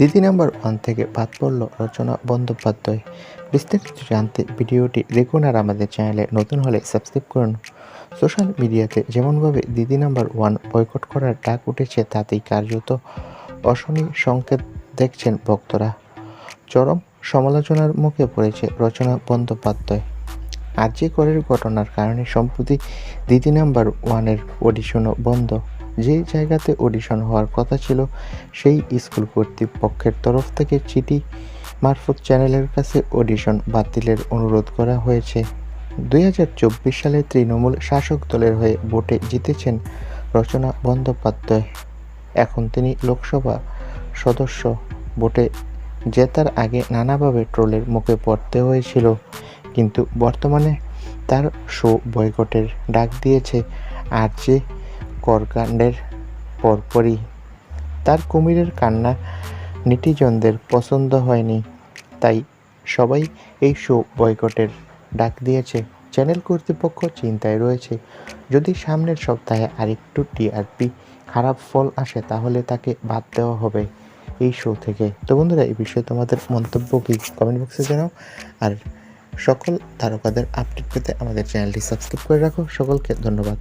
দিদি number one থেকে বাদ পড়ল রচনা বন্দ্যোপাধ্যায়। বিস্তারিত জানতে ভিডিওটি দেখুন আর আমাদের চ্যানেলে নতুন হলে সাবস্ক্রাইব করুন। সোশ্যাল মিডিয়াতে যেমনভাবে দিদি নাম্বার ওয়ান বয়কট করার ডাক উঠেছে, তাতেই কার্যত অশনি সংকেত দেখছেন ভক্তরা। চরম সমালোচনার মুখে পড়েছে রচনা বন্দ্যোপাধ্যায়। আর্জি করের ঘটনার কারণে সম্প্রতি দিদি নাম্বার ওয়ানের অডিশনও বন্ধ। যে জায়গাতে অডিশন হওয়ার কথা ছিল, সেই স্কুল কর্তৃপক্ষের তরফ থেকে চিঠি মারফত চ্যানেলের কাছে অডিশন বাতিলের অনুরোধ করা হয়েছে। দুই হাজার চব্বিশ সালে তৃণমূল শাসক দলের হয়ে ভোটে জিতেছেন রচনা বন্দ্যোপাধ্যায়। এখন তিনি লোকসভা সদস্য। ভোটে জেতার আগে নানাভাবে ট্রোলের মুখে পড়তে হয়েছিল। কিন্তু বর্তমানে তার শো বয়কটের ডাক দিয়েছে আর যে করকাণ্ডের পরপরই। তার কুমিরের কান্না নেটিজনদের পছন্দ হয়নি, তাই সবাই এই শো বয়কটের ডাক দিয়েছে। চ্যানেল কর্তৃপক্ষ চিন্তায় রয়েছে, যদি সামনের সপ্তাহে আরেকটু টিআরপি খারাপ ফল আসে, তাহলে তাকে বাদ দেওয়া হবে এই শো থেকে। তো বন্ধুরা, এই বিষয়ে তোমাদের মন্তব্য কি? কমেন্ট বক্সে জানাও। আর সকল তারকাদের আপডেট পেতে আমাদের চ্যানেলটি সাবস্ক্রাইব করে রাখো। সকলকে ধন্যবাদ।